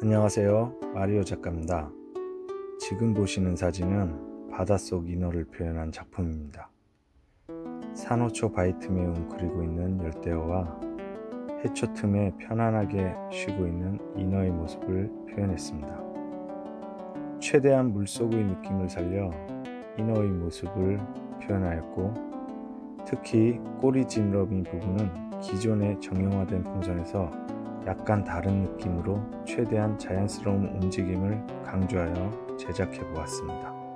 안녕하세요. 마리오 작가입니다. 지금 보시는 사진은 바닷속 인어를 표현한 작품입니다. 산호초 바이틈에 웅크리고 있는 열대어와 해초 틈에 편안하게 쉬고 있는 인어의 모습을 표현했습니다. 최대한 물속의 느낌을 살려 인어의 모습을 표현하였고 특히 꼬리 진러미 부분은 기존의 정형화된 풍선에서 약간 다른 느낌으로 최대한 자연스러운 움직임을 강조하여 제작해 보았습니다.